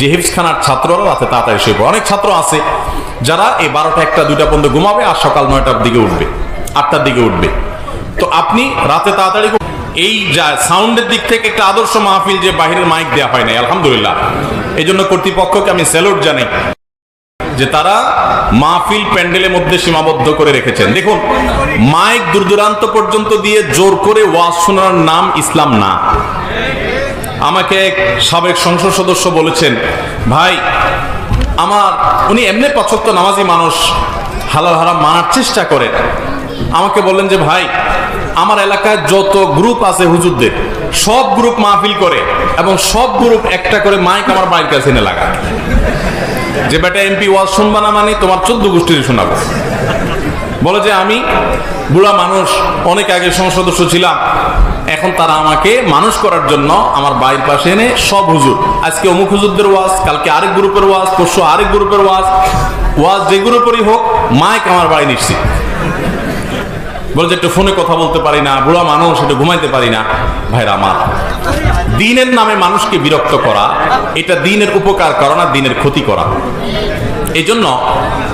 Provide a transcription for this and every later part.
যে হিফসখানার ছাত্ররা রাতে তাড়াতাড়ি শুয়ে পড়ে অনেক ছাত্র আছে যারা এই বারোটা একটা দুইটা পর্যন্ত ঘুমাবে আর সকাল নয়টার দিকে উঠবে, আটটার দিকে উঠবে। তো আপনি রাতে তাড়াতাড়ি এই যা সাউন্ডের দিক থেকে একটা আদর্শ মাহফিল যে বাহিরের মাইক দেওয়া হয় নাই, আলহামদুলিল্লাহ। এই জন্য কর্তৃপক্ষকে আমি স্যালুট জানাই যে তারা মাহফিল প্যান্ডেলের মধ্যে সীমাবদ্ধ করে রেখেছেন। দেখুন, মাইক দূর দূরান্ত পর্যন্ত দিয়ে জোর করে ওয়াজ শোনার নাম ইসলাম না। আমাকে এক সাবেক সংসদ সদস্য বলেছেন, ভাই, আমার, উনি এমনি পছন্দ নামাজি মানুষ, হালাল হারাম মানার চেষ্টা করেন। আমাকে বললেন যে, ভাই, আমার এলাকায় যত গ্রুপ আছে হুজুরদের, সব গ্রুপ মাহফিল করে এবং সব গ্রুপ একটা করে মাইক আমার বাড়ির কাছে এনে লাগায় যে বেটা এমপি ওয়াজ শুনবা না মানে তোমার চোদ্দ গোষ্ঠীর শোনাবো। বলে যে, আমি বুড়া মানুষ, অনেক আগে সংসদ সদস্য ছিলাম এখন তারা আমাকে মানুষ করার জন্য আমার বাড়ির পাশে এনে সব হুজুর। আজকে অমুক হুজুরদের ওয়াজ, কালকে আরেক গ্রুপের ওয়াজ, পরশু আরেক গ্রুপের ওয়াজ। ওয়াজ যে গ্রুপেরই হোক, মাইক আমার বাড়ি নিশ্চিত বলে যে একটু ফোনে কথা বলতে পারি না, বুড়া মানুষ, একটু ঘুমাইতে পারি না। ভাইরা আমার, দিনের নামে মানুষকে বিরক্ত করা, এটা দিনের উপকার করা না দিনের ক্ষতি করা। এই জন্য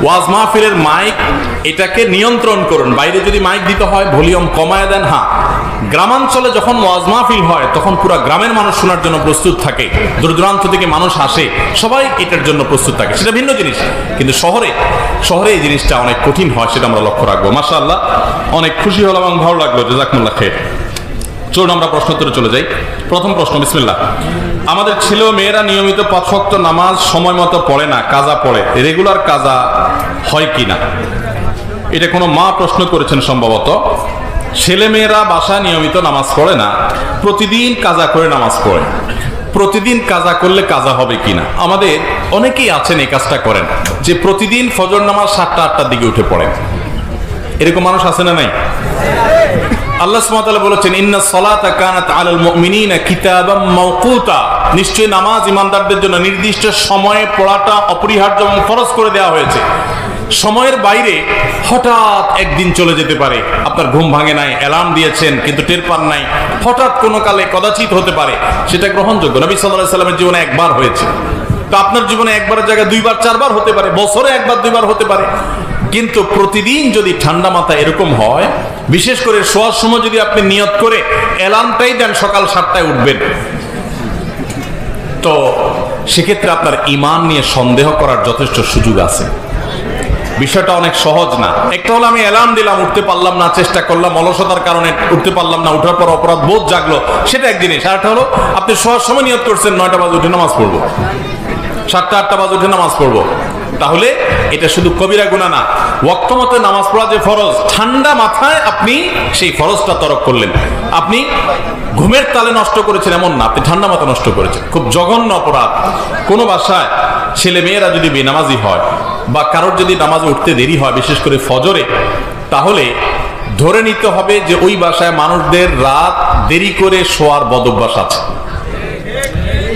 ওয়াজ মাহফিলের মাইক এটাকে নিয়ন্ত্রণ করুন। বাইরে যদি মাইক দিতে হয়, ভলিউম কমায় দেন হ্যাঁ। গ্রামাঞ্চলে যখন ওয়াজ মাহফিল হয়, তখন পুরো গ্রামের মানুষ শোনার জন্য প্রস্তুত থাকে। দূর দূরান্ত থেকে মানুষ আসে, সবাই এটার জন্য প্রস্তুত থাকে। সেটা ভিন্ন জিনিস, কিন্তু শহরে শহরে এই জিনিসটা অনেক কঠিন হয়, সেটা আমরা লক্ষ্য রাখব। মাশাআল্লাহ, অনেক খুশি হলাম এবং ভালো লাগল। জাজাকুল্লাহ খেয়ে চলুন আমরা প্রশ্নোত্তরে চলে যাই। প্রথম প্রশ্ন, বিসমিল্লাহ। আমাদের ছেলে মেয়েরা নিয়মিত পাঁচ ওয়াক্ত নামাজ সময় মতো পড়ে না, কাজা পড়ে। রেগুলার কাজা হয় কি না এটা কোনো মা প্রশ্ন করেছেন সম্ভবত। ছেলে মেয়েরা বাসা নিয়মিত নামাজ পড়ে না। প্রতিদিন কাজা করে নামাজ পড়ে। প্রতিদিন কাজা করলে কাজা হবে কিনা? আমাদের অনেকেই আছেন এই কাজটা করেন, যে প্রতিদিন ফজর নামাজ সাতটা, আটটার দিকে উঠে পড়েন। এরকম মানুষ আছে না নাই? আল্লাহ সুবহানাহু বলেছেন, ইন্না সলাতা কানাত আলাল মুমিনিনা কিতাবাম মাওকুতা। নিশ্চয়ই নামাজ ইমানদারদের জন্য নির্দিষ্ট সময়ে পড়াটা অপরিহার্য এবং ফরজ করে দেওয়া হয়েছে। সময়ের বাইরে হঠাৎ একদিন চলে যেতে পারে। আপনার ঘুম ভাঙে নাই অ্যালার্ম দিয়েছেন, কিন্তু টের পান নাই। হঠাৎ কোনো কালে কদাচিত হতে পারে। সেটা গ্রহণযোগ্য। নবী আলাইহি সাল্লামের জীবনে একবার হয়েছে। তো আপনার জীবনে একবারের জায়গায় দুইবার, চারবার হতে পারে, বছরে একবার, দুইবার হতে পারে। কিন্তু প্রতিদিন যদি ঠান্ডা মাথা এরকম হয়, বিশেষ করে শোয়ার সময় যদি আপনি নিয়ত করে অ্যালার্মটাই দেন সকাল সাতটায় উঠবেন। তো সেক্ষেত্রে আপনার ইমান নিয়ে সন্দেহ করার যথেষ্ট সুযোগ আছে। বিষয়টা অনেক সহজ না। একটা হলো আমি অ্যালার্ম দিলাম, উঠতে পারলাম না, চেষ্টা করলাম, অলসতার কারণে উঠতে পারলাম না, উঠার পর অপরাধ বোধ জাগলো, সেটা এক জিনিস আরেকটা হলো, আপনি শোয়ার সময় নিয়ত করছেন, নয়টা বাজে উঠে নামাজ পড়ব। সাতটা, আটটা বাজে উঠে নামাজ পড়ব। তাহলে এটা শুধু কবিরা গুণা না ওয়াক্ত মতো নামাজ পড়া যে ফরজ, ঠান্ডা মাথায় আপনি সেই ফরজটা তরক করলেন। আপনি ঘুমের তালে নষ্ট করেছেন এমন না, আপনি ঠান্ডা মাথা নষ্ট করেছেন। খুব জঘন্য অপরাধ। কোনো বাসায় ছেলে মেয়েরা যদি বেনামাজি হয় বা কারোর যদি নামাজ উঠতে দেরি হয়, বিশেষ করে ফজরে, তাহলে ধরে নিতে হবে যে ওই বাসায় মানুষদের রাত দেরি করে শোয়ার বদভ্যাস আছে।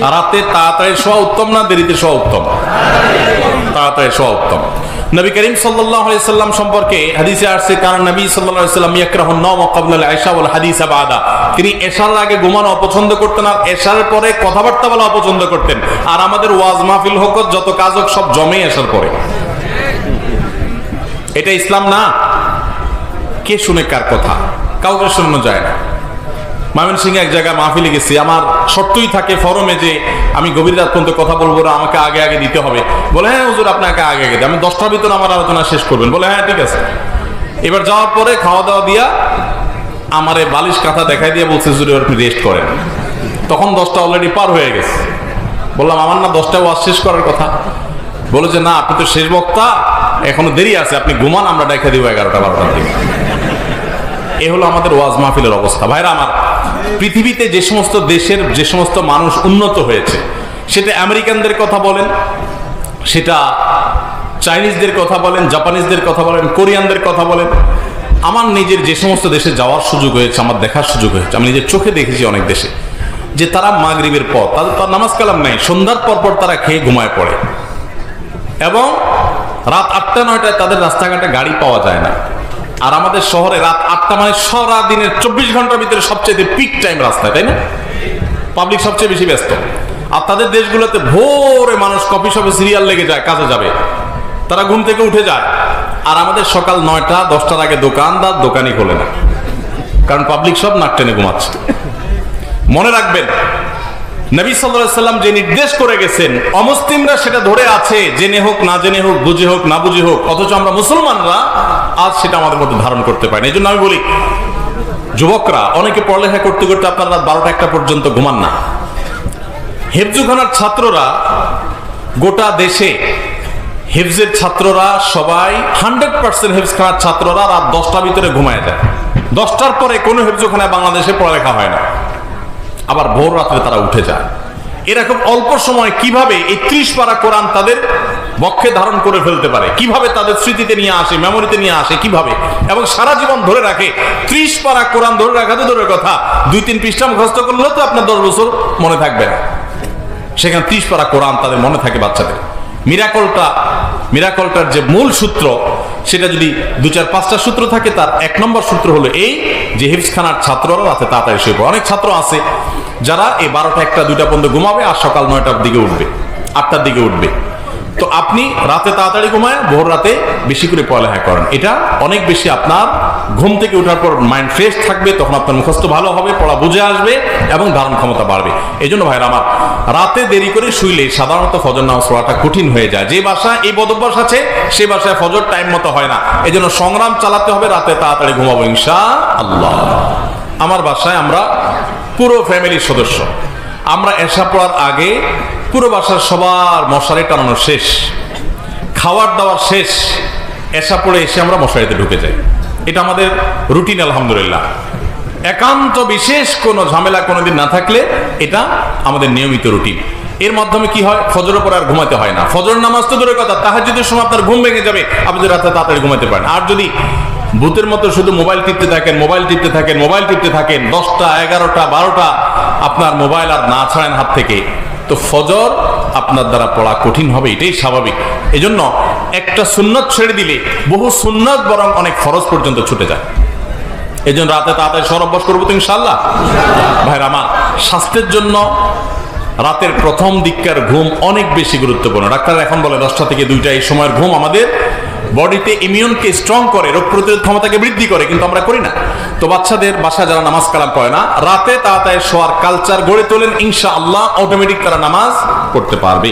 রাতে তাড়াতাড়ি শোয়া উত্তম না দেরিতে শোয়া উত্তম? তাড়াতাড়ি শোয়া উত্তম। নবী করিম সাল্লাল্লাহু সাল্লাম সম্পর্কে হাদিসে আসছে কারণ নবী সাল্লাল্লাহু সাল্লাম ইয়াকরাহু নাওম ক্বাবলা আল-ইশা ওয়াল হাদিসা বাদা। তিনি এশার আগে ঘুমানো অপছন্দ করতেন আর এশার পরে কথাবার্তা বলা অপছন্দ করতেন। আর আমাদের ওয়াজ মাহফিল হোক, যত কাজ হোক, সব জমে এশার পরে। এটা ইসলাম না। কে শুনে কার কথা? কাউকে শোনানো যায় না। ময়মনসিংহ এক জায়গায় মাহফিলে গেছি। আমার শর্তই থাকে ফরমে যে আমি গভীর রাত পর্যন্ত কথা বলব না, আমাকে আগে আগে দিতে হবে। বলে হ্যাঁ হুজুর, আপনাকে আগে আগে আমি দশটার ভিতরে আমার আলোচনা শেষ করবেন। বলে হ্যাঁ ঠিক আছে। এবার যাওয়ার পরে খাওয়া দাওয়া দিয়া আমারে বালিশ কাঁথা দেখাই দিয়ে বলছে, হুজুর আপনি রেস্ট করেন। তখন দশটা অলরেডি পার হয়ে গেছে। বললাম, আমার না দশটা ওয়াজ শেষ করার কথা। বলে যে, না, আপনি তো শেষ বক্তা, এখনও দেরি আছে, আপনি ঘুমান, আমরা দেখা দিব এগারোটা, বারোটার দিকে। এ হলো আমাদের ওয়াজ মাহফিলের অবস্থা। ভাইরা, আমার পৃথিবীতে যে সমস্ত দেশের, যে সমস্ত মানুষ উন্নত হয়েছে, সেটা আমেরিকানদের কথা বলেন, সেটা চাইনিজদের কথা বলেন, জাপানিজদের কথা বলেন, কোরিয়ানদের কথা বলেন। আমার নিজের যে সমস্ত দেশে যাওয়ার সুযোগ হয়েছে, আমার দেখার সুযোগ হয়েছে, আমি নিজের চোখে দেখেছি অনেক দেশে, যে তারা মাগরিবের পর তাদের তো নামাজ কালাম নাই, সন্ধ্যার পর পর তারা খেয়ে ঘুমায় পড়ে। এবং রাত আটটা, নয়টায় তাদের রাস্তাঘাটে গাড়ি পাওয়া যায় না। আর আমাদের শহরে রাত আটটা মানে সারা দিনের চব্বিশ ঘণ্টার ভিতরে সবচেয়ে পিক টাইম রাস্তায় তাই না? পাবলিক সবচেয়ে বেশি ব্যস্ত। আর তাদের দেশগুলোতে ভোরে মানুষ কফি শপে সিরিয়াল লেগে যায়, কাজে যাবে। তারা ঘুম থেকে উঠে যায়। আর আমাদের সকাল নয়টা, দশটার আগে দোকানদার দোকানই খোলে না। কারণ পাবলিক সব নাক টেনে ঘুমাচ্ছে। মনে রাখবেন, নবী সাল্লাম যে নির্দেশ করে গেছেন, অমুসলিমরা সেটা ধরে আছে, জেনে হোক, না জেনে হোক, বুঝে হোক, না বুঝে হোক, অথচ আমরা মুসলমানরা আজ সেটা আমাদের মধ্যে ধারণ করতে পারি না এই জন্য আমি বলি, যুবকরা, অনেকে পড়ালেখা করতে করতে আপনারা রাত বারোটা একটা পর্যন্ত ঘুমান না। হেফজুখানার ছাত্ররা গোটা দেশে হেফজের ছাত্ররা সবাই হান্ড্রেড পার্সেন্ট হেফজখানার ছাত্ররা রাত দশটার ভিতরে ঘুমায় যায়। দশটার পরে কোনো হেফজুখানায় বাংলাদেশে পড়ালেখা হয় না। আবার ভোর রাত্রে তারা উঠে যায়। এরকম অল্প সময় কীভাবে এই ত্রিশ পারা কোরআন তাদের বক্ষে ধারণ করে ফেলতে পারে? কীভাবে তাদের স্মৃতিতে নিয়ে আসে মেমোরিতে নিয়ে আসে, কীভাবে? এবং সারা জীবন ধরে রাখে, ত্রিশ পারা কোরআন ধরে রাখা তো দূরের কথা। দুই তিন পৃষ্ঠা মুখস্থ করলেও তো আপনার দশ বছর মনে থাকবে না। সেখানে ত্রিশ পারা কোরআন তাদের মনে থাকে বাচ্চাদের। মিরাকলটা, মিরাকলটার যে মূল সূত্র, সেটা যদি দু চার পাঁচটা সূত্র থাকে, তার এক নম্বর সূত্র হলো এই যে হিফসখানার ছাত্ররা রাতে তাড়াতাড়ি শুয়ে পড়ে। অনেক ছাত্র আছে যারা এই বারোটা একটা, দুইটা পর্যন্ত ঘুমাবে আর সকাল নয়টার দিকে উঠবে, আটটার দিকে উঠবে। তো আপনি রাতে তাড়াতাড়ি ঘুমায়, ভোর রাতে বেশি করে পড়ালেখা করেন। এটা অনেক বেশি আপনার ঘুম থেকে ওঠার পর মাইন্ড ফ্রেশ থাকবে, তখন আপনার মুখস্থ ভালো হবে, পড়া বুঝে আসবে এবং ধারণ ক্ষমতা বাড়বে। এই জন্য ভাইরা আমার, রাতে দেরি করে শুইলে সাধারণত ফজর নামাজ পড়াটা কঠিন হয়ে যায়। যে বাসায় এই বদভ্যাস আছে, সে বাসায় ফজর টাইম মতো হয় না। এই জন্য সংগ্রাম চালাতে হবে, রাতে তাড়াতাড়ি ঘুমাবো ইনশা আল্লাহ আমার বাসায় আমরা পুরো ফ্যামিলির সদস্য। আমরা এসা পড়ার আগে পুরো বাসার সবার মশারি টানানো শেষ। খাওয়ার দাওয়ার শেষ। এসা পড়ে এসে আমরা মশারিতে ঢুকে যাই। এটা আমাদের রুটিন আলহামদুলিল্লাহ। একান্ত বিশেষ কোনো ঝামেলা কোনোদিন না থাকলে এটা আমাদের নিয়মিত রুটিন এর মাধ্যমে কি হয়? ফজরের পরে আর ঘুমাতে হয় না। ফজর নামাজ তো দূরের কথা তাহাজুদের সময় আপনার ঘুম ভেঙে যাবে। আপনি রাতে তাড়াতাড়ি ঘুমাতে পারেন। আর যদি ভূতের মতো শুধু মোবাইল টিপতে থাকেন, মোবাইল টিপতে থাকেন, মোবাইল টিপতে থাকেন, দশটা, এগারোটা, বারোটা, আপনার মোবাইল আর না ছাড়েন হাত থেকে, তো ফজর আপনার দ্বারা পড়া কঠিন হবে, এটাই স্বাভাবিক। এজন্য একটা সুন্নত ছেড়ে দিলে বহু সুন্নত বরং অনেক ফরজ পর্যন্ত ছুটে যায়। এই জন্য রাতে তাড়াতাড়ি সর অভ্যাস করব তো ইনশাল্লাহ ভাইরা, আমার স্বাস্থ্যের জন্য রাতের প্রথম দিককার ঘুম অনেক বেশি গুরুত্বপূর্ণ। ডাক্তার এখন বলে, দশটা থেকে দুইটা এই সময়ের ঘুম আমাদের বডিতে ইমিউনকে স্ট্রং করে, রোগ প্রতিরোধ ক্ষমতাকে বৃদ্ধি করে, কিন্তু আমরা করি না। তো বাচ্চাদের বাসা যারা নামাজ কালাম করে না, রাতে তাড়াতাড়ি শোয়ার কালচার গড়ে তোলেন ইনশা আল্লাহ অটোমেটিক তারা নামাজ পড়তে পারবে।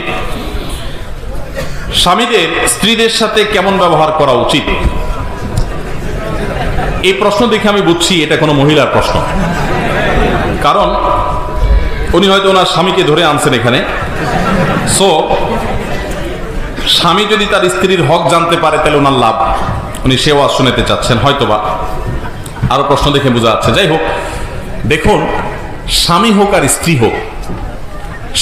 স্বামীদের স্ত্রীদের সাথে কেমন ব্যবহার করা উচিত? এই প্রশ্ন দেখে আমি বুঝছি, এটা কোনো মহিলার প্রশ্ন। কারণ উনি হয়তো ওনার স্বামীকে ধরে আনছেন এখানে। সো স্বামী যদি তার স্ত্রীর হক জানতে পারে, তাহলে ওনার লাভ। উনি সেবা শুনেতে চাচ্ছেন, হয়তোবা। আরও প্রশ্ন দেখে বোঝা যাচ্ছে। যাই হোক, দেখুন, স্বামী হোক আর স্ত্রী হোক,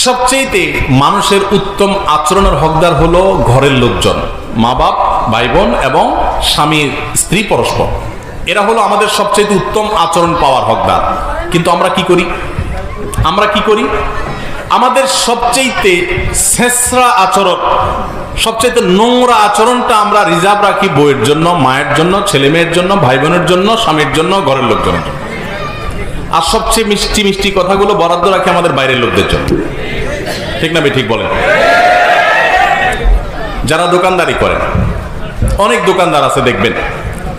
সবচেয়েতে মানুষের উত্তম আচরণের হকদার হলো ঘরের লোকজন। মা বাপ, ভাই বোন এবং স্বামীর স্ত্রী, পরস্পর। এরা হলো আমাদের সবচেয়ে উত্তম আচরণ পাওয়ার হকদার। কিন্তু আমরা কি করি? আমরা কি করি? আমাদের সবচেয়েতে শেষরা আচরণ সবচেয়ে নোংরা আচরণটা আমরা রিজার্ভ রাখি বইয়ের জন্য, মায়ের জন্য, ছেলে মেয়ের জন্য ভাই বোনের জন্য, স্বামীর জন্য, ঘরের লোকজনের জন্য। আর সবচেয়ে মিষ্টি মিষ্টি কথাগুলো বরাদ্দ রাখি আমাদের বাইরের লোকদের জন্য। ঠিক না ঠিক বলেন? যারা দোকানদারি করেন, অনেক দোকানদার আছে দেখবেন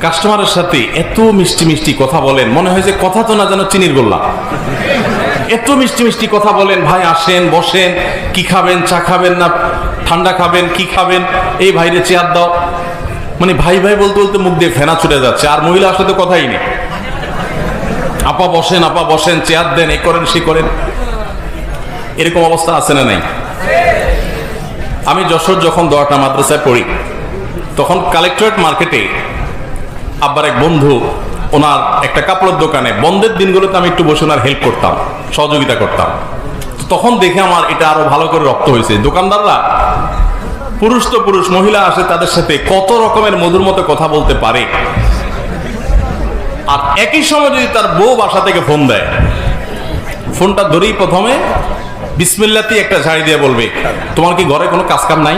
কাস্টমারের সাথে এত মিষ্টি মিষ্টি কথা বলেন, মনে হয় যে কথা তো না যেন চিনির গোল্লা। এত মিষ্টি মিষ্টি কথা বলেন, ভাই, আসেন, বসেন, কি খাবেন, চা খাবেন না, ঠান্ডা খাবেন, কি খাবেন? এই ভাইরে চেয়ার দাও। মানে ভাই ভাই বলতে বলতে মুখ দিয়ে ফেনা ছুটে যাচ্ছে, আর মহিলা আসলে তো কথাই নেই। আপা বসেন আপা বসেন, চেয়ার দেন এ করেন সে করেন। এরকম অবস্থা আছে না নাই? আমি যশোর যখন দোয়াটা মাদ্রাসায় পড়ি, তখন কালেক্টরেট মার্কেটে আব্বার এক বন্ধু ওনার একটা কাপড়ের দোকানে, বন্ধের দিনগুলোতে আমি একটু বসে ওনার হেল্প করতাম, সহযোগিতা করতাম। তখন দেখে আমার এটা আরও ভালো করে রক্ত হয়েছে। দোকানদাররা, পুরুষ তো পুরুষ, মহিলা আসে তাদের সাথে কত রকমের মধুর মতো কথা বলতে পারে। আর একই সময় যদি তার বউ বাসা থেকে ফোন দেয় ফোনটা ধরেই প্রথমে, বিসমিল্লাতি একটা ঝাড়ি দিয়ে বলবে, তোমার কি ঘরে কোনো কাজ কাম নাই?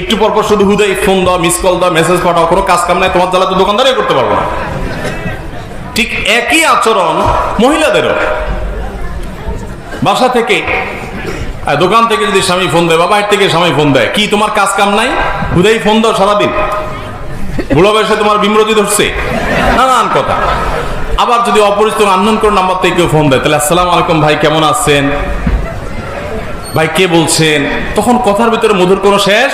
একটু পর পর শুধু হুদাই, ফোন দাও মিস কল দাও মেসেজ পাঠাও, কোনো কাজ কাম নাই, তোমার জ্বালা তো দোকানদারই করতে পারব না। ঠিক একই আচরণ মহিলাদেরও। বাসা থেকে দোকান থেকে যদি স্বামী ফোন দেয় বা বাইরে থেকে স্বামী ফোন দেয়, কি তোমার কাজ কাম নাই? হুদাই ফোন দাও সারাদিন। বুড়ো বয়সে তোমার বিমরতি ধরছে। নানান কথা। আবার যদি অপরিচিত আন্দোলন করে নাম্বার থেকে কেউ ফোন দেয়, তাহলে আসসালামু আলাইকুম ভাই, কেমন আছেন? ভাই, কে বলছেন? তখন কথার ভিতরে মধুর কোনো শেষ?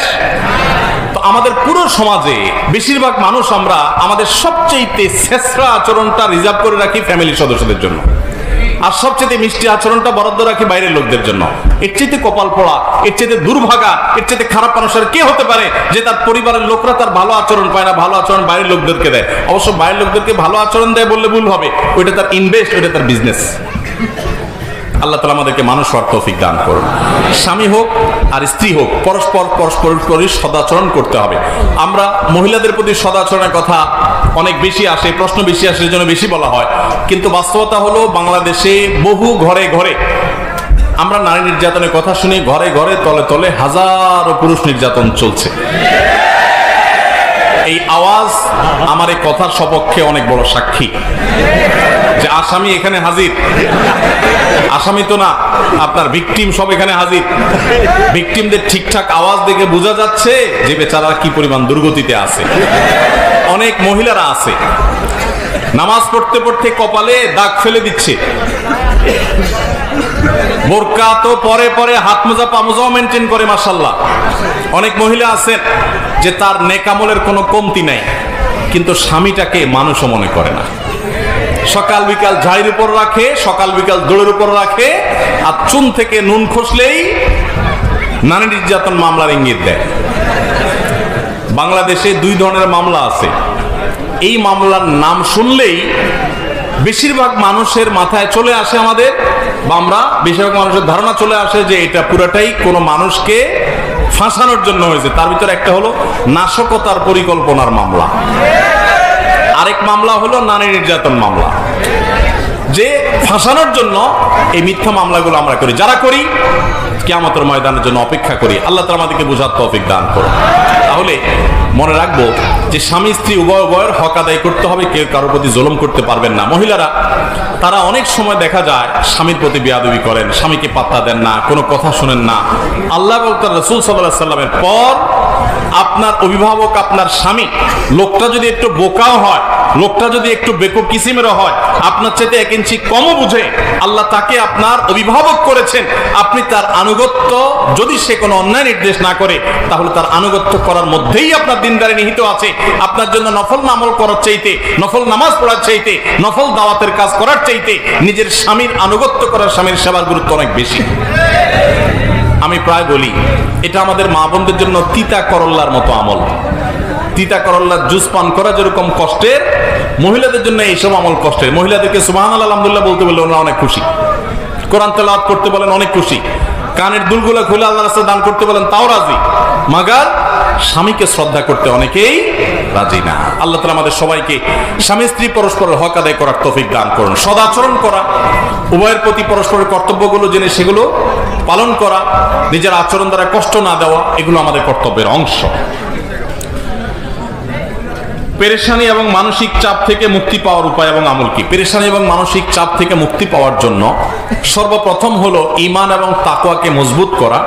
আমাদের পুরো সমাজে বেশিরভাগ মানুষ আমরা আমাদের সবচেয়ে শেষরা আচরণটা রিজার্ভ করে রাখি ফ্যামিলির সদস্যদের জন্য। আর সবচেয়ে মিষ্টি আচরণটা বরাদ্দ রাখি বাইরের লোকদের জন্য। এর চাইতে কপাল পড়া, এর চাইতে দুর্ভাগা, এর চাইতে খারাপ মানুষের কে হতে পারে যে তার পরিবারের লোকরা তার ভালো আচরণ পায় না, ভালো আচরণ বাইরের লোকদেরকে দেয়। অবশ্য বাইরের লোকদেরকে ভালো আচরণ দেয় বললে ভুল হবে। ওইটা তার ইনভেস্ট ওইটা তার বিজনেস আল্লাহ তালা আমাদেরকে মানুষ হওয়ার তৌফিক দান করুন। স্বামী হোক আর স্ত্রী হোক, পরস্পর পরস্পর প্রতি সদাচরণ করতে হবে। আমরা মহিলাদের প্রতি সদাচরণের কথা অনেক বেশি আসে, প্রশ্ন বেশি আসে জন্য বেশি বলা হয়। কিন্তু বাস্তবতা হলো বাংলাদেশে বহু ঘরে ঘরে আমরা নারী নির্যাতনের কথা শুনি, ঘরে ঘরে, তলে তলে হাজারো পুরুষ নির্যাতন চলছে। এই আওয়াজ আমার এই কথার সপক্ষে অনেক বড় সাক্ষী। যে আসামি এখানে হাজির। আসামি তো না, আপনার ভিকটিম সব এখানে হাজির। ভিকটিমদের ঠিকঠাক আওয়াজ দেখে বোঝা যাচ্ছে যে বেচারা কি পরিমাণ দুর্গতিতে আছে। অনেক মহিলারা আছে। নামাজ পড়তে পড়তে কপালে দাগ ফেলে দিচ্ছে। বোরকা তো পরে পরে হাত মোজা, পা মোজাও মেনটেন করে মাসাল্লাহ অনেক মহিলা আছেন যে তার নেকামলের কোনো কমতি নাই। কিন্তু স্বামীটাকে মানুষও মনে করে না। সকাল বিকাল ঝাড়ির উপর রাখে, সকাল বিকাল দৌড়ের উপর রাখে, আর চুন থেকে নুন খসলেই নারী নির্যাতন মামলার ইঙ্গিত দেয়। বাংলাদেশে দুই ধরনের মামলা আছে। এই মামলার নাম শুনলেই বেশিরভাগ মানুষের মাথায় চলে আসে আমাদের, বা আমরা বেশিরভাগ মানুষের ধারণা চলে আসে যে এটা পুরোটাই কোনো মানুষকে ফাঁসানোর জন্য হয়েছে। তার ভিতরে একটা হলো নাশকতার পরিকল্পনার মামলা। আরেক মামলা হলো নারী নির্যাতন মামলা। যে ফাঁসানোর জন্য এই মিথ্যা মামলাগুলো আমরা করি। যারা করি, কেয়ামতের ময়দানের জন্য অপেক্ষা করি। আল্লাহ তালা আমাদেরকে বোঝার তৌফিক দান করো তাহলে মনে রাখব যে স্বামী, স্ত্রী উভয় উভয়ের হক আদায় করতে হবে, কেউ কারোর প্রতি জুলুম করতে পারবেন না। মহিলারা, তারা অনেক সময় দেখা যায় স্বামীর প্রতি বেয়াদবি করেন, স্বামীকে পাত্তা দেন না, কোনো কথা শুনেন না। আল্লাহ রসুল সাল্লাহ সাল্লামের পর আপনার অভিভাবক, আপনার স্বামী, লোকটা যদি একটু বোকাও হয়, লোকটা যদি একটু বেকু কিসিমেরও হয়, আপনার চাইতে এক ইঞ্চি কমও বুঝে। আল্লাহ তাকে আপনার অভিভাবক করেছেন। আপনি তার আনুগত্য যদি সে কোনো অন্যায় নির্দেশ না করে, তাহলে তার আনুগত্য করার মধ্যেই আপনার দিনদারে নিহিত আছে। আপনার জন্য নফল নামল করার চাইতে, নফল নামাজ পড়ার চাইতে, নফল দাওয়াতের কাজ করার চাইতে, নিজের স্বামীর আনুগত্য করার স্বামীর সেবার গুরুত্ব অনেক বেশি। আমি প্রায় বলি, এটা আমাদের মা বোনদের জন্য তিতা করল্লার মতো আমল। তিতা করল্লার জুস পান করা যেরকম কষ্টের, মহিলাদের জন্য এইসব আমল কষ্টের। মহিলাদেরকে সুবাহ আলহামদুল্লাহ বলতে বললে ওনারা অনেক খুশি। কোরআন তেলাওয়াত করতে বলেন অনেক খুশি। কানের দুলগুলো খুলে আল্লাহ রাস্তা দান করতে বলেন, তাও রাজি। মাগার স্বামীকে শ্রদ্ধা করতে অনেকেই রাজি না। আল্লাহ তালা আমাদের সবাইকে স্বামী, স্ত্রী, পরস্পরের হক আদায় করার তফিক দান করুন। সদাচরণ করা, উভয়ের প্রতি পরস্পরের কর্তব্যগুলো জেনে সেগুলো পালন করা, নিজের আচরণ দ্বারা কষ্ট না দেওয়া, এগুলো আমাদের কর্তব্যের অংশ। পেরেশানি এবং মানসিক চাপ থেকে মুক্তি পাওয়ার উপায় এবং আমল কি? পেরেশানি এবং মানসিক চাপ থেকে মুক্তি পাওয়ার জন্য সর্বপ্রথম হলো ইমান এবং তাকওয়াকে মজবুত করা।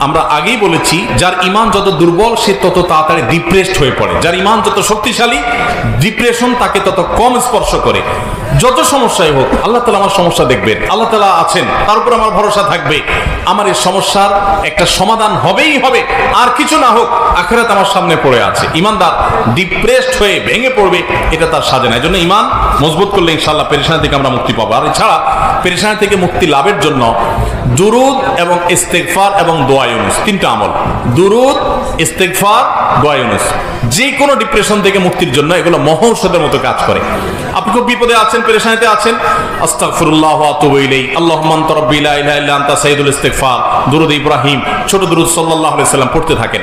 আমরা আগেই বলেছি, যার ইমান যত দুর্বল, সে তত তাড়াতাড়ি ডিপ্রেসড হয়ে পড়ে। যার ইমান যত শক্তিশালী ডিপ্রেশন তাকে তত কম স্পর্শ করে। যত সমস্যাই হোক, আল্লাহ তালা আমার সমস্যা দেখবেন। আল্লাহ তালা আছেন, তার উপর আমার ভরসা থাকবে। আমার এই সমস্যার একটা সমাধান হবেই হবে। আর কিছু না হোক, আখেরাত আমার সামনে পড়ে আছে। ইমানদার ডিপ্রেসড হয়ে ভেঙে পড়বে, এটা তার সাজে না। এই জন্য ইমান মজবুত করলে ইনশাল্লাহ পেরেশানি থেকে আমরা মুক্তি পাবো। আর এছাড়া পেরেশানি থেকে মুক্তি লাভের জন্য দুরুদ এবং ইস্তেকফার এবং দোয়া ইউনুস। তিনটা আমল। দুরুদ ইস্তেকফার দোয়া ইউনুস। যে কোনো ডিপ্রেশন থেকে মুক্তির জন্য এগুলো মহৌষধের মতো কাজ করে। আপনি খুব বিপদে আছেন, পেরেশানিতে আছেন? আস্তাগফিরুল্লাহ আতুবু ইলাইহি। আল্লাহুম্মা রাব্বি লা ইল্লা আনতা দুরুদ ইব্রাহিম। ছোট দুরুদ সাল্লাল্লাহু আলাইহি সাল্লাম পড়তে থাকেন।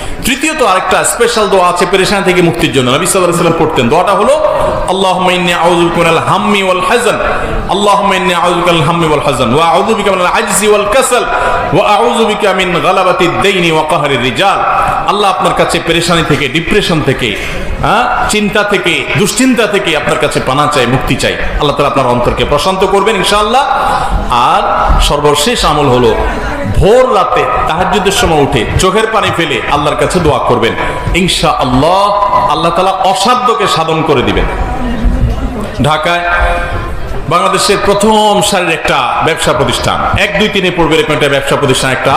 তৃতীয়ত আরেকটা স্পেশাল দোয়া আছে পেরেশান থেকে মুক্তির জন্য। নবী সাল্লাহ সাল্লাম পড়তেন দোয়াটা হলো আল্লাহ ইন্নী আউজুল বিকা মিনাল হাম্মি ওয়াল হাজান। আল্লাহ ইন্নী আউজুল বিকা মিনাল হাম্মি ওয়াল হাজান। ওয়া আউযু বিকা মিনাল আজজি ওয়াল কাসাল। ওয়া আউযু বিকা মিন গালাবাতিদ দাইনি ওয়া কাহরির রিজাল আল্লাহ আপনার কাছে পেরেশানি থেকে ডিপ্রেশন থেকে হ্যাঁ চিন্তা থেকে, দুশ্চিন্তা থেকে আপনার কাছে পানা চাই মুক্তি চাই আল্লাহ তাআলা আপনার অন্তরকে প্রশান্ত করবেন ইনশাআল্লাহ। আর সর্বশেষ আমল হলো, ভোর রাতে তাহাজ্জুদের সময় উঠে চোখের পানি ফেলে আল্লাহর কাছে দোয়া করবেন। ইনশা আল্লাহ আল্লাহ তালা অসাধ্যকে সাধন করে দিবেন। ঢাকায় বাংলাদেশের প্রথম সারির একটা ব্যবসা প্রতিষ্ঠান। এক দুই তিনে পড়বে এরকম একটা ব্যবসা প্রতিষ্ঠান, একটা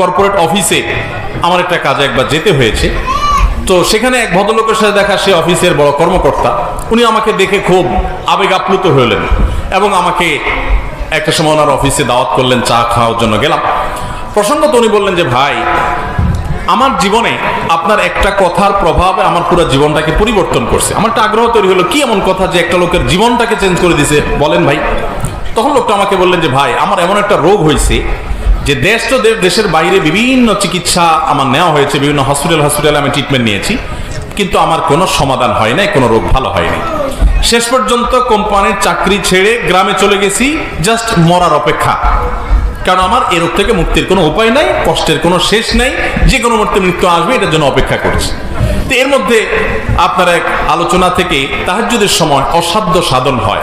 কর্পোরেট অফিসে আমার একটা কাজে একবার যেতে হয়েছে। তো সেখানে এক ভদ্রলোকের সাথে দেখা, সে অফিসের বড় কর্মকর্তা। উনি আমাকে দেখে খুব আবেগ আপ্লুত হলেন এবং আমাকে একটা সময় ওনার অফিসে দাওয়াত করলেন, চা খাওয়ার জন্য গেলাম। প্রসঙ্গত উনি বললেন যে, ভাই, আমার জীবনে আপনার একটা কথার প্রভাবে আমার পুরো জীবনটাকে পরিবর্তন করছে। আমার একটা আগ্রহ তৈরি হলো, কি এমন কথা যে একটা লোকের জীবনটাকে চেঞ্জ করে দিছে? বলেন ভাই। তখন লোকটা আমাকে বললেন যে, ভাই, আমার এমন একটা রোগ হয়েছে যে দেশ তো দেশের বাইরে বিভিন্ন চিকিৎসা আমার নেওয়া হয়েছে, বিভিন্ন হসপিটাল হসপিটালে আমি ট্রিটমেন্ট নিয়েছি। কিন্তু আমার কোনো সমাধান হয় নাই, কোনো রোগ ভালো হয়নি। শেষ পর্যন্ত কোম্পানির চাকরি ছেড়ে গ্রামে চলে গেছি জাস্ট মরার অপেক্ষা। কারণ আমার এ রোগ থেকে মুক্তির কোনো উপায় নাই, কষ্টের কোনো শেষ নাই, যে কোনো মুহূর্তে মৃত্যু আসবে, এটার জন্য অপেক্ষা করছি। তো এর মধ্যে আপনার এক আলোচনা থেকে তাহাজ্জুদের সময় অসাধ্য সাধন হয়।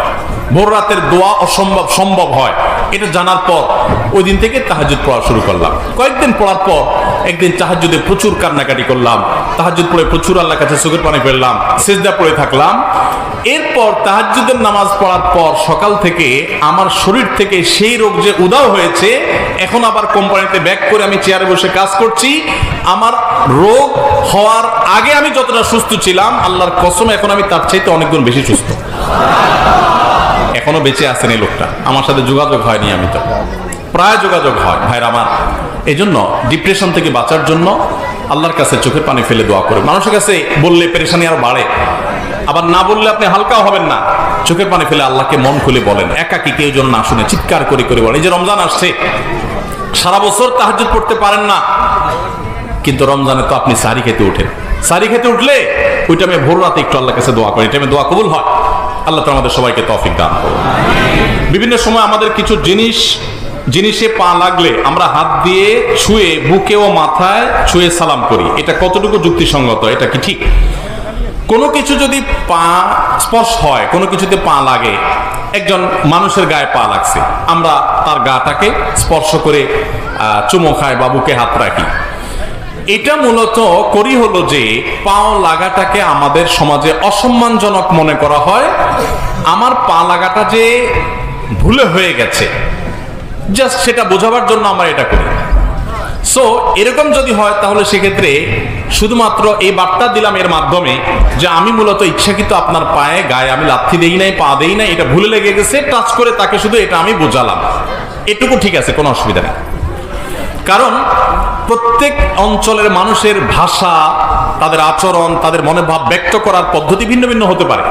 ভোর রাতের দোয়া অসম্ভব, সম্ভব হয়। এটা জানার পর ওই দিন থেকে তাহাজুদ পড়া শুরু করলাম। কয়েকদিন পড়ার পর একদিন তাহাজুদে প্রচুর কান্নাকাটি করলাম। তাহাজুদ পড়ে প্রচুর আল্লাহ কাছে চোখের পানি ফেললাম, সেজদা পড়ে থাকলাম। এরপর তাহাজ্জুদের নামাজ পড়ার পর সকাল থেকে আমার শরীর থেকে সেই রোগ যে উদাও হয়েছে, এখন আবার কোম্পানিতে ব্যাক করে আমি চেয়ারে বসে কাজ করছি। আমার রোগ হওয়ার আগে আমি যতটা সুস্থ ছিলাম, আল্লাহর কসম, এখন আমি তার চাইতে অনেক গুণ বেশি সুস্থ। এখনও বেঁচে আছেন এই লোকটা। আমার সাথে যোগাযোগ হয়নি আমি তো। প্রায় যোগাযোগ হয়। ভাইর আমার এই জন্য ডিপ্রেশন থেকে বাঁচার জন্য আল্লাহর কাছে চোখের পানি ফেলে দোয়া করে মানুষের কাছে বললে পেরেশানি আরও বাড়ে। আবার না বললে আপনি হালকা হবেন না। চোখের পানি ফেলে আল্লাহকে মন খুলে বলেন। একাকি কেউ যেন না শুনে চিৎকার করে করে বলেন। এই যে রমজান আসছে, সারা বছর তাহাজ্জুদ পড়তে পারেন না। কিন্তু রমজানে তো আপনি সারি খেতে উঠেন সারি খেতে উঠলে ওই টাইমে ভোর রাতে একটু আল্লাহ কাছে দোয়া করেন টাইমে দোয়া কবুল হয়। আল্লাহ তো আমাদের সবাইকে তৌফিক দান করুন। বিভিন্ন সময় আমাদের কিছু জিনিস, জিনিসে পা লাগলে আমরা হাত দিয়ে ছুঁয়ে বুকে ও মাথায় ছুঁয়ে সালাম করি। এটা কতটুকু যুক্তিসঙ্গত, এটা কি ঠিক? কোনো কিছু যদি পা স্পর্শ হয়, কোনো কিছুতে পা লাগে, একজন মানুষের গায়ে পা লাগছে, আমরা তার গাটাকে স্পর্শ করে চুমো খাই বা বুকে হাত রাখি। এটা মূলত করি হলো যে পাও লাগাটাকে আমাদের সমাজে অসম্মানজনক মনে করা হয়। আমার পা লাগাটা যে ভুলে হয়ে গেছে জাস্ট সেটা বোঝাবার জন্য আমরা এটা করি। সো এরকম যদি হয়, তাহলে সেক্ষেত্রে শুধুমাত্র এই বার্তা দিলাম এর মাধ্যমে যে আমি মূলত ইচ্ছাকৃত আপনার পায়ে, গায়ে আমি লাথি দেই নাই, পা দেই নাই, এটা ভুলে লেগে গেছে টাচ করে তাকে শুধু এটা আমি বোঝালাম। এটুকু ঠিক আছে, কোনো অসুবিধা নেই। কারণ প্রত্যেক অঞ্চলের মানুষের ভাষা, তাদের আচরণ, তাদের মনোভাব ব্যক্ত করার পদ্ধতি ভিন্ন ভিন্ন হতে পারে।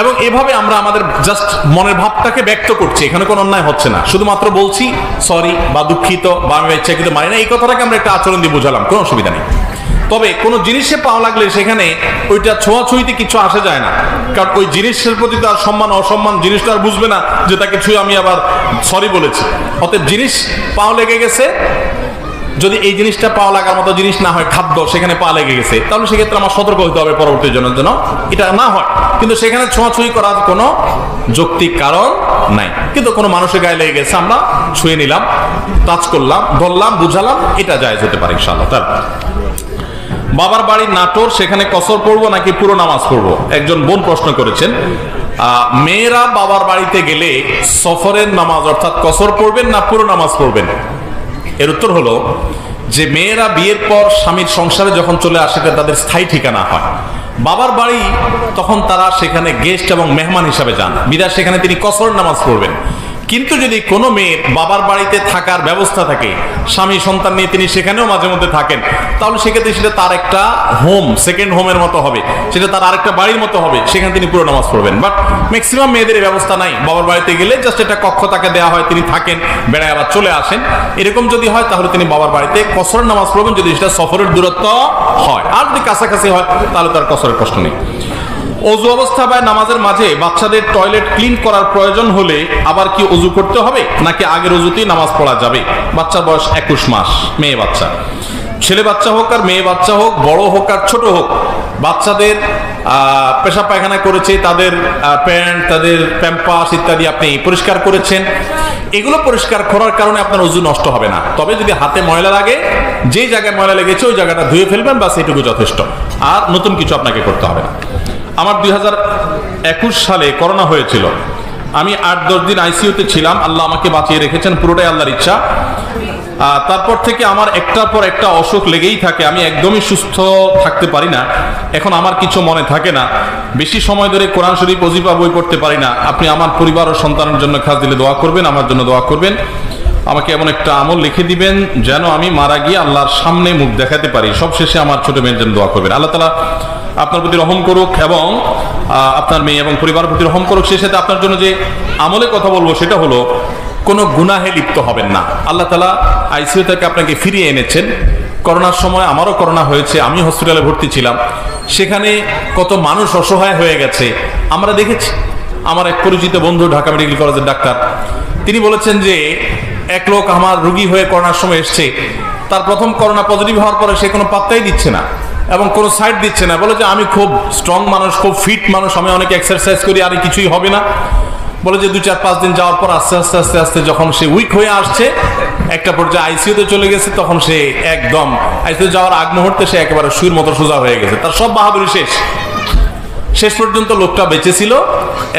এবং এভাবে আমরা আমাদের জাস্ট মনের ভাবটাকে ব্যক্ত করছি, এখানে কোনো অন্যায় হচ্ছে না। শুধুমাত্র বলছি, সরি বা দুঃখিত বা আমি ইচ্ছাকৃত মানি না, এই কথাটাকে আমরা একটা আচরণ দিয়ে বোঝালাম, কোনো অসুবিধা নেই। তবে কোনো জিনিসে পাওয়া লাগলে সেখানে ওইটা ছোঁয়াছুঁইতে কিছু আসে যায় না। কারণ ওই জিনিসের প্রতি তার সম্মান, অসম্মান জিনিসটা আর বুঝবে না যে তাকে ছুঁয়ে আমি আবার সরি বলেছি। অতএব জিনিস পাও লেগে গেছে। যদি এই জিনিসটা পাওয়া লাগার মতো জিনিস না হয়, খাদ্য সেখানে পা লেগে গেছে, তাহলে সেক্ষেত্রে আমার সতর্ক হতে হবে পরবর্তী জনের জন্য। এটা না হয়। কিন্তু সেখানে ছোঁয়াছুঁই করার কোনো যৌক্তিক কারণ নাই। কিন্তু কোনো মানুষের গায়ে লেগে গেছে, আমরা ছুঁয়ে নিলাম টাচ করলাম, ধরলাম, বুঝালাম, এটা জায়জ হতে পারে ইনশাআল্লাহ। তার বাবার বাড়ি নাটোর, সেখানে কসর পড়ব নাকি পুরো নামাজ পড়ব? একজন বোন প্রশ্ন করেছেন মেয়েরা বাবার বাড়িতে গেলে সফরের নামাজ অর্থাৎ কসর পড়বেন না পুরো নামাজ পড়বেন? এর উত্তর হলো, যে মেয়েরা বিয়ের পর স্বামীর সংসারে যখন চলে আসে তাদের স্থায়ী ঠিকানা হয়। বাবার বাড়ি তখন তারা সেখানে গেস্ট এবং মেহমান হিসাবে যান। বিদায়, সেখানে তিনি কসর নামাজ পড়বেন। কিন্তু যদি কোনো মেয়ের বাবার বাড়িতে থাকার ব্যবস্থা থাকে, স্বামী সন্তান নিয়ে তিনি সেখানেও মাঝে মধ্যে থাকেন, তাহলে সেক্ষেত্রে সেটা তার একটা হোম সেকেন্ড হোমের মতো হবে। সেটা তার আরেকটা বাড়ির মতো হবে, সেখানে তিনি পুরো নামাজ পড়বেন। বাট ম্যাক্সিমাম মেয়েদের ব্যবস্থা নাই। বাবার বাড়িতে গেলে জাস্ট একটা কক্ষ তাকে দেওয়া হয়, তিনি থাকেন, বেড়ায় আবার চলে আসেন। এরকম যদি হয়, তাহলে তিনি বাবার বাড়িতে কসরের নামাজ পড়বেন, যদি সেটা সফরের দূরত্ব হয়। আর যদি কাছাকাছি হয়, তাহলে তার কসরের কষ্ট নেই। অজু অবস্থা বা নামাজের মাঝে বাচ্চাদের টয়লেট ক্লিন করার প্রয়োজন হলে আবার কি অজু করতে হবে? নাকি আগের অজুতেই নামাজ পড়া যাবে? বাচ্চার বয়স একুশ মাস, মেয়ে বাচ্চা। ছেলে বাচ্চা হোক আর মেয়ে বাচ্চা হোক, বড় হোক আর ছোট হোক, বাচ্চাদের পেশাব পায়খানা করেছে, তাদের প্যান্ট, তাদের প্যাম্পাস ইত্যাদি আপনি পরিষ্কার করেছেন। এগুলো পরিষ্কার করার কারণে আপনার অজু নষ্ট হবে না। তবে যদি হাতে ময়লা লাগে, যেই জায়গায় ময়লা লেগেছে, ওই জায়গাটা ধুয়ে ফেলবেন বা এটুকু যথেষ্ট। আর নতুন কিছু আপনাকে করতে হবে না। আমার দুই সালে করোনা হয়েছিল। আমি আট, দশ দিন আইসিইউতে ছিলাম। আল্লাহ আমাকে বাঁচিয়ে রেখেছেন, পুরোটাই আল্লাহর ইচ্ছা। তারপর থেকে আমার একটার পর একটা অসুখ লেগেই থাকে। আমি একদমই সুস্থ থাকতে পারি না। এখন আমার কিছু মনে থাকে না। বেশি সময় ধরে কোরআন শরীফ অজিফা বই পড়তে পারি না। আপনি আমার পরিবার ও সন্তানের জন্য খাস দিলে দোয়া করবেন, আমার জন্য দোয়া করবেন। আমাকে এমন একটা আমল লিখে দিবেন, যেন আমি মারা গিয়ে আল্লাহর সামনে মুখ দেখাতে পারি। সবশেষে আমার ছোট মেয়ের জন্য দোয়া করবেন। আল্লাহ তালা আপনার প্রতি রহম করুক এবং আপনার মেয়ে এবং পরিবারের প্রতি রহম করুক সেই সাথে আপনার জন্য যে আমলে কথা বলব সেটা হলো, কোনো গুনাহে লিপ্ত হবেন না। আল্লাহ তালা আইসিইউ থেকে আপনাকে ফিরিয়ে এনেছেন। করোনার সময় আমারও করোনা হয়েছে আমি হসপিটালে ভর্তি ছিলাম। সেখানে কত মানুষ অসহায় হয়ে গেছে, আমরা দেখেছি। আমার এক পরিচিত বন্ধু, ঢাকা মেডিকেল কলেজের ডাক্তার, তিনি বলেছেন যে, এক লোক আমার রুগী হয়ে করোনার সময় এসছে, তার প্রথম করোনা পজিটিভ হওয়ার পরে সে কোনো পাত্তাই দিচ্ছে না। এবং কোনো সাইড দিচ্ছে না। বলে যে, আমি খুব স্ট্রং মানুষ, খুব ফিট মানুষ, আমি অনেক এক্সারসাইজ করি, আর কিছুই হবে না। বলে যে দু চার পাঁচ দিন যাওয়ার পর আস্তে আস্তে আস্তে আস্তে যখন সে উইক হয়ে আসছে, একটা পর্যায়ে আইসিইউতে চলে গেছে, তখন সে একদম আইসিইউ যাওয়ার আগ মুহূর্তে সে একেবারে সুর মতো সোজা হয়ে গেছে। তার সব বাহাদুরি শেষ। শেষ পর্যন্ত লোকটা বেঁচে ছিল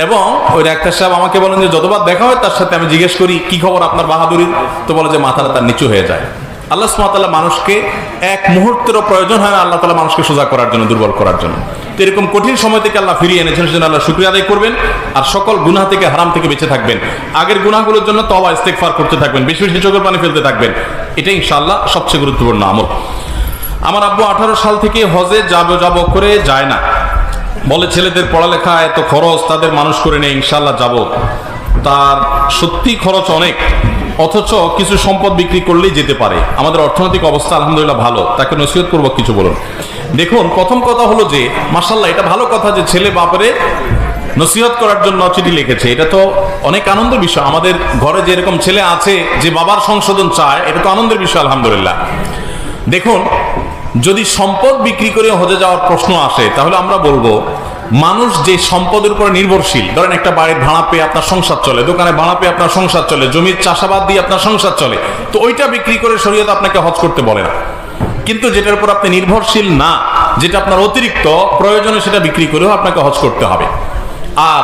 এবং ওই ডাক্তার সাহেব আমাকে বলেন যে, যতবার দেখা হয় তার সাথে আমি জিজ্ঞেস করি, কি খবর আপনার বাহাদুরির তো বলে যে, মাথাটা তার নিচু হয়ে যায়। আল্লাহ সুমাতাল্লাহ মানুষকে এক মুহূর্তেরও প্রয়োজন হয় না আল্লাহ তালা মানুষকে সোজা করার জন্য, দুর্বল করার জন্য। তো এরকম কঠিন সময় থেকে আল্লাহ ফিরিয়ে এনেছেন, সেজন্য আল্লাহ শুক্রিয়া আদায় করবেন। আর সকল গুনাহ থেকে, হারাম থেকে বেঁচে থাকবেন। আগের গুনাহগুলোর জন্য তবা ইস্তেকফার করতে থাকবেন। বেশি বেশি চোখের পানি ফেলতে থাকবেন। এটা ইনশাআল্লাহ সবচেয়ে গুরুত্বপূর্ণ আমল। আমার আব্বু আঠারো সাল থেকে হজে যাব যাব করে যায় না। বলে ছেলেদের পড়ালেখা এত খরচ, তাদের মানুষ করে নেই ইনশাল্লাহ যাব। তার সত্যি খরচ অনেক। অথচ কিছু সম্পদ বিক্রি করলেই যেতে পারে। আমাদের অর্থনৈতিক অবস্থা আলহামদুলিল্লাহ ভালো। তাকে নসিহত পূর্বক কিছু বলুন। দেখুন, প্রথম কথা হলো যে মাসাল্লাহ এটা ভালো কথা যে ছেলে বাপরে নসিহত করার জন্য চিঠি লিখেছে। এটা তো অনেক আনন্দের বিষয়। আমাদের ঘরে যে এরকম ছেলে আছে, যে বাবার সংশোধন চায়, এটা তো আনন্দের বিষয় আলহামদুলিল্লাহ। দেখুন, যদি সম্পদ বিক্রি করে হজে যাওয়ার প্রশ্ন আসে, তাহলে আমরা বলব মানুষ যে সম্পদের উপরে নির্ভরশীল, ধরেন একটা বাড়ির ভাড়া পেয়ে আপনার সংসার চলে, দোকানে ভাড়া পেয়ে আপনার সংসার চলে, জমির চাষাবাদ দিয়ে আপনার সংসার চলে, তো ওইটা বিক্রি করে শরীয়ত আপনাকে হজ করতে বলে না। কিন্তু যেটার উপর আপনি নির্ভরশীল না, যেটা আপনার অতিরিক্ত প্রয়োজনে সেটা বিক্রি করেও আপনাকে হজ করতে হবে। আর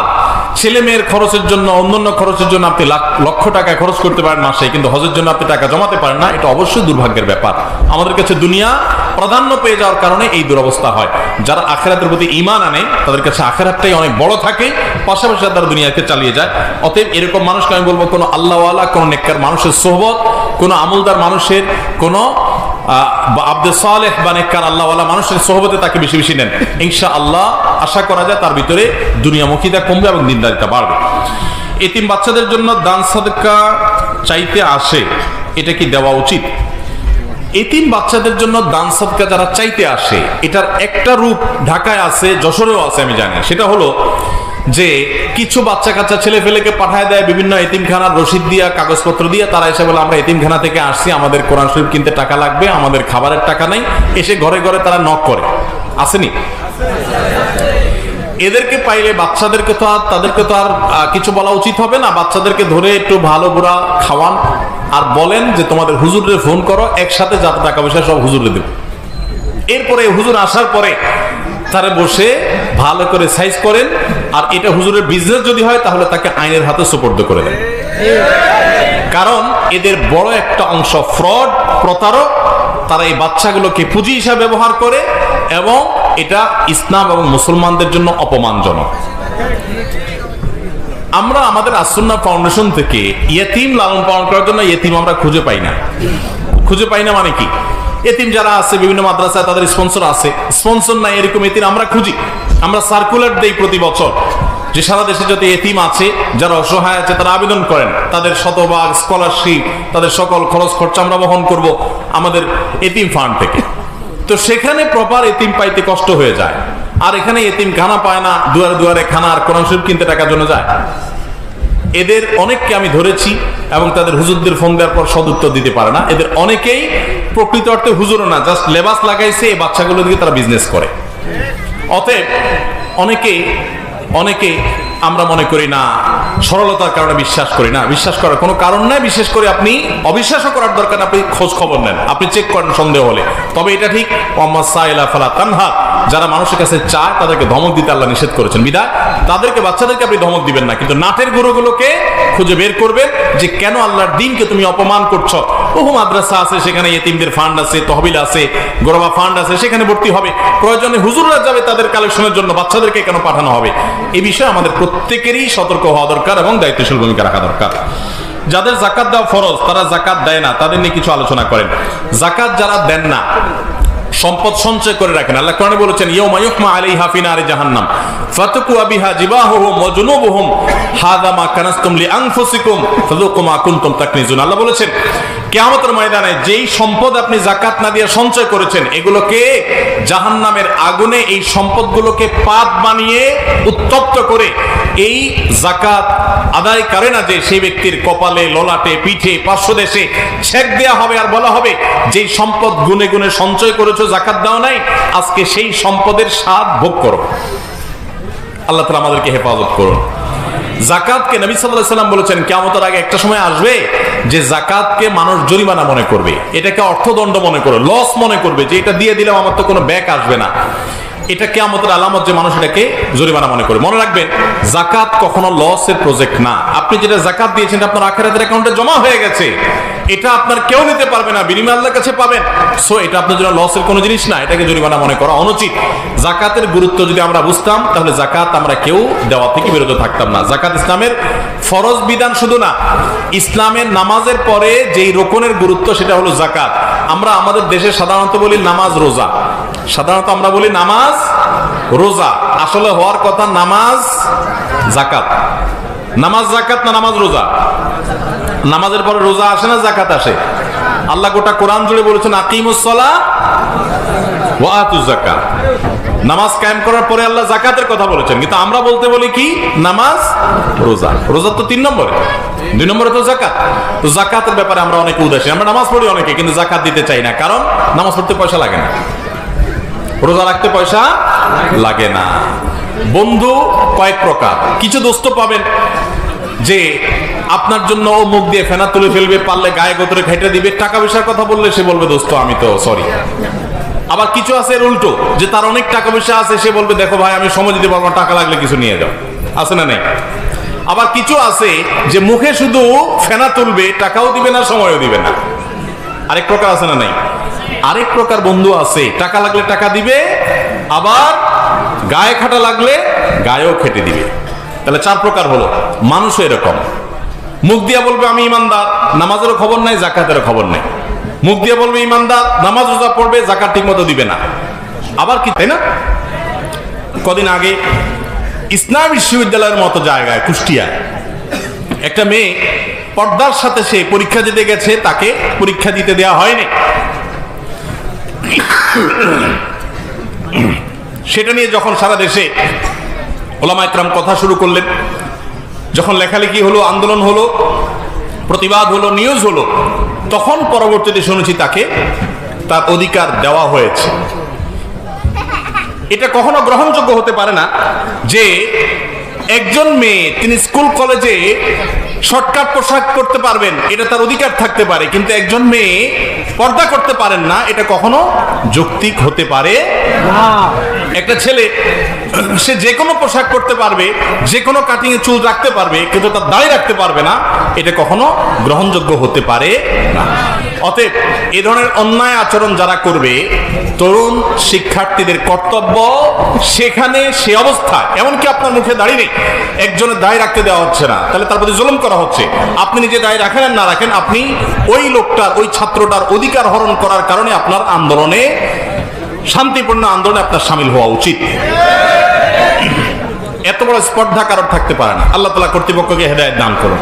ছেলে মেয়ের খরচের জন্য, অন্যান্য খরচের জন্য আপনি লক্ষ টাকা খরচ করতে পারেন মাসে, কিন্তু হজের জন্য আপনি টাকা জমাতে পারেন না, এটা অবশ্যই দুর্ভাগ্যের ব্যাপার। আমাদের কাছে দুনিয়া প্রাধান্য পেয়ে যাওয়ার কারণে এই দুরবস্থা হয়। যারা আখেরাতের প্রতি ইমান আনে, তাদের কাছে আখেরাতটাই অনেক বড় থাকে, পাশাপাশি তারা দুনিয়াকে চালিয়ে যায়। অতএব এরকম মানুষকে আমি বলব, কোনো আল্লাহওয়ালা, কোনো নেককার মানুষের সোহবত, কোনো আমলদার মানুষের, কোনো আব্দুল সালেহ বা নেককার আল্লাহওয়ালা মানুষের সোহবতে তাকে বেশি বেশি নেন। ইনশা আল্লাহ আশা করা যায় তার ভিতরে দুনিয়ামুখিতা কমবে এবং দিনদারিতা বাড়বে। এতিম বাচ্চাদের জন্য দান সাদকা চাইতে আসে, এটা কি দেওয়া উচিত? এতিম বাচ্চাদের জন্য দান সদকা যারা চাইতে আসে, এটার একটা রূপ ঢাকায় আছে, যশোরেও আছে, আমি জানি। সেটা হলো যে কিছু বাচ্চা কাচ্চা ছেলে ফেলেকে পাঠায় দেয় বিভিন্ন এতিমখানার রসিদ দিয়া, কাগজপত্র দিয়ে, তারা এসে বলে, আমরা এতিমখানা থেকে আসছি, আমাদের কোরআন শরীফ কিনতে টাকা লাগবে, আমাদের খাবারের টাকা নেই। এসে ঘরে ঘরে তারা নক করে। আসেনি? এদেরকে পাইলে বাচ্চাদেরকে তো আর, তাদেরকে তো আর কিছু বলা উচিত হবে না। বাচ্চাদেরকে ধরে একটু ভালো বুড়া খাওয়ান আর বলেন যে তোমাদের হুজুরে ফোন করো, একসাথে যাতে টাকা পয়সা সব হুজুরে দেব। এরপরে হুজুর আসার পরে তারা বসে ভালো করে সাইজ করেন আর এটা হুজুরের বিজনেস যদি হয়, তাহলে তাকে আইনের হাতে সুপর্দ করে দেন। কারণ এদের বড় একটা অংশ ফ্রড প্রতারক, তারা এই বাচ্চাগুলোকে পুঁজি হিসাবে ব্যবহার করে এবং এটা ইসলাম এবং মুসলমানদের জন্য অপমানজনক। আমরা আমাদের আসন্না ফাউন্ডেশন থেকে ইয়েতিম লালন পালন করার জন্য ইয়েতিম আমরা খুঁজে পাই না। খুঁজে পাই না মানে কি? এতিম যারা আছে, বিভিন্ন মাদ্রাসায় তাদের স্পন্সর আছে। স্পন্সর নাই, এরকম এতিম আমরা খুঁজি। আমরা সার্কুলার দেই প্রতি বছর। যে সারা দেশে যত এতিম আছে, যারা অসহায় আছে, তারা আবেদন করেন। তাদের শতভাগ স্কলারশিপ তাদের সকল খরচ খরচা আমরা বহন করব আমাদের এতিম ফান্ড থেকে। তো সেখানে প্রপার এতিম পাইতে কষ্ট হয়ে যায়। আর এখানে এতিম খানা পায় না, দুয়ারে দুয়ারে খানা আর কোরআন শরীফ কিনতে টাকার জন্য যায়। এদের অনেককে আমি ধরেছি এবং তাদের হুজুরদের ফোন দেওয়ার পর সদুত্তর দিতে পারে না। এদের অনেকেই প্রকৃত অর্থে হুজুরও না জাস্ট লেবাস লাগাইছে, এই বাচ্চাগুলো দিকে তারা বিজনেস করে। অতএব অনেকে অনেকে আমরা মনে করি না, সরলতার কারণে বিশ্বাস করি না। বিশ্বাস করার কোনো কারণ নাই, বিশেষ করে আপনি অবিশ্বাসও করার দরকার আপনি খোঁজ খবর নেন, আপনি চেক করেন সন্দেহ হলে। তবে এটা ঠিক তানহা, যারা মানুষের কাছে চায় তাদেরকে ধমক দিতে আল্লাহ নিষেধ করেছেন। বিদায়, তাদেরকে, বাচ্চাদেরকে আপনি ধমক দিবেন না, কিন্তু নাটের গুরুগুলোকে খুঁজে বের করবেন যে কেন আল্লাহর দিনকে তুমি অপমান করছ। বহু মাদ্রাসা আছে, সেখানে এতিমদের ফান্ড আছে, তহবিল আছে গোরবা ফান্ড আছে, সেখানে ভর্তি হবে। প্রয়োজনে হুজুররা যাবে তাদের কালেকশনের জন্য, বাচ্চাদেরকে কেন পাঠানো হবে? এই বিষয়ে আমাদের প্রত্যেকেরই সতর্ক হওয়া দরকার এবং দায়িত্বশীল ভূমিকা রাখা দরকার। যাদের জাকাত দেওয়া ফরজ, তারা জাকাত দেয় না, তাদের নিয়ে কিছু আলোচনা করেন। জাকাত যারা দেন না সম্পদ সঞ্চয় করে রাখেন। আল্লাহ কোরআনে বলেছেন, ইয়াউমা ইউহমা আলাইহা ফি নারি জাহান্নাম। ফাতাকু বিহা জিবাহুহুম ওয়া জুনুবুহুম। হাযা মা কানাসতুম লিআনফুসিকুম ফাযুকু মা কুনতুম তাকনিজুন। আল্লাহ বলেছেন, কিয়ামতের ময়দানে যেই সম্পদ আপনি জাকাত না দিয়ে সঞ্চয় করেছেন, এগুলোকে জাহান্নামের আগুনে এই সম্পদগুলোকে পাত বানিয়ে উত্তপ্ত করে, এই জাকাত আদায় করে না যে সেই ব্যক্তির কপালে, ললাটে, পিঠে পার্শ্ব দেশে ছেক দেয়া হবে আর বলা হবে, যেই সম্পদ গুনে গুনে সঞ্চয় করেছ জাকাত দাও নাই, আজকে সেই সম্পদের স্বাদ ভোগ করো। আল্লাহ তালা আমাদেরকে হেফাজত করুন। জাকাতকে নবী সাল্লাহ সাল্লাম বলেছেন কেমতের আগে একটা সময় আসবে যে জাকাতকে মানুষ জরিমানা মনে করবে। এটাকে অর্থদণ্ড মনে করবে লস মনে করবে যে এটা দিয়ে দিলাম আমার তো কোনো ব্যাক আসবে না। এটা কেমতের আলামত যে মানুষ এটাকে জরিমানা মনে করে। মনে রাখবেন জাকাত কখনো লসের প্রজেক্ট না। আপনি যেটা জাকাত দিয়েছেন আপনার আখেরাতের অ্যাকাউন্টে জমা হয়ে গেছে। এটা আপনার কেউ নিতে পারবে না, বিনিময় আল্লাহর কাছে পাবেন। সো এটা আপনার জন্য লসের কোনো জিনিস না, এটাকে জরিমানা মনে করা অনুচিত। জাকাতের গুরুত্ব যদি আমরা বুঝতাম, তাহলে জাকাত আমরা কেউ দেওয়া থেকে বিরত থাকতাম না। জাকাত ইসলামের ফরজ বিধান শুধু না, ইসলামের নামাজের পরে যেই রোকনের গুরুত্ব, সেটা হলো জাকাত আমরা আমাদের দেশে সাধারণত বলি নামাজ রোজা। সাধারণত আমরা বলি নামাজ, রোজা। আসলে হওয়ার কথা নামাজ জাকাত নামাজ জাকাত না নামাজ রোজা? নামাজের পরে রোজা আসে না জাকাত আসে? আল্লাহ গোটা কোরআন জুড়ে বলেছেন আকিমুসলা ওয়া আতুজ জাকাত নামাজ কায়েম করার পরে আল্লাহ জাকাতের কথা বলেছেন। কিন্তু আমরা বলতে বলি কি? নামাজ, রোজা। রোজা তো তিন নম্বরে। দুই নম্বরে তো জাকাত তো জাকাতের ব্যাপারে আমরা অনেকে উদাসীন। আমরা নামাজ পড়ি অনেকে, কিন্তু জাকাত দিতে চাই না। কারণ নামাজ পড়তে পয়সা লাগে না। রোজা রাখতে পয়সা লাগে না। বন্ধু, কয়েক প্রকার। কিছু দোস্ত পাবেন যে আপনার জন্য ও মুখ দিয়ে ফেনা তুলে ফেলবে, পারলে গায়ে গোতরে খেটে দিবে। টাকা পয়সার কথা বললে সে বলবে, দোস্ত, আমি তো সরি আবার কিছু আছে এর উল্টো, যে তার অনেক টাকা পয়সা আছে, সে বলবে, দেখো ভাই, আমি সময় দিতে পারব টাকা লাগলে কিছু নিয়ে যাও। আছে না নেই? আবার কিছু আছে যে মুখে শুধু ফেনা তুলবে, টাকাও দিবে না, সময়ও দিবে না। আরেক প্রকার আছে না নাই? আরেক প্রকার বন্ধু আছে। টাকা লাগলে টাকা দিবে, আবার গায়ে খাটা লাগলে গায়েও খেটে দিবে। তাহলে চার প্রকার হলো। মানুষও এরকম। মুখ দিয়া বলবে, আমি ইমানদার। নামাজেরও খবর নাই জাকাতেরও খবর নাই। মুখ দিয়ে বলবে, ইমানদার। নামাজ রোজা পড়বে জাকাত ঠিক মতো দিবে না। আবার কি, তাই না? কদিন আগে ইসলাম বিশ্ববিদ্যালয়ের মতো জায়গায়, কুষ্টিয়ায়, একটা মেয়ে পর্দার সাথে সে পরীক্ষা দিতে গেছে, তাকে পরীক্ষা দিতে দেওয়া হয়নি। সেটা নিয়ে যখন সারা দেশে ওলামা একরাম কথা শুরু করলেন, যখন লেখালেখি হলো, আন্দোলন হলো, প্রতিবাদ হলো নিউজ হলো, তখন পরবর্তীতে শুনেছি তাকে তার অধিকার দেওয়া হয়েছে। এটা কখনো গ্রহণযোগ্য হতে পারে না যে একজন মেয়ে তিনি স্কুল কলেজে শর্টকাট পোশাক করতে পারবেন, এটা তার অধিকার থাকতে পারে, কিন্তু একজন মেয়ে পর্দা করতে পারেন না, এটা কখনো যৌক্তিক হতে পারে না। একটা ছেলে, সে যে কোনো পোশাক করতে পারবে, যে কোনো কাটিং এ চুল রাখতে পারবে, কিন্তু তার দাড়ি রাখতে পারবে না, এটা কখনো গ্রহণযোগ্য হতে পারে না। অতএব এ ধরনের অন্যায় আচরণ যারা করবে, তরুণ শিক্ষার্থীদের কর্তব্য সেখানে সে অবস্থায়। এমনকি আপনার মুখে দাঁড়িয়ে নেই, একজনের দায় রাখতে দেওয়া হচ্ছে না। তাহলে তার প্রতি জুলুম করা হচ্ছে। আপনি নিজে দায় রাখেন আর না রাখেন, আপনি ওই লোকটার, ওই ছাত্রটার অধিকার হরণ করার কারণে আপনার আন্দোলনে, শান্তিপূর্ণ আন্দোলনে আপনার সামিল হওয়া উচিত। এত বড় স্পর্ধা কারোর থাকতে পারে না। আল্লাহ তালা কর্তৃপক্ষকে হেদায়ত দান করুন।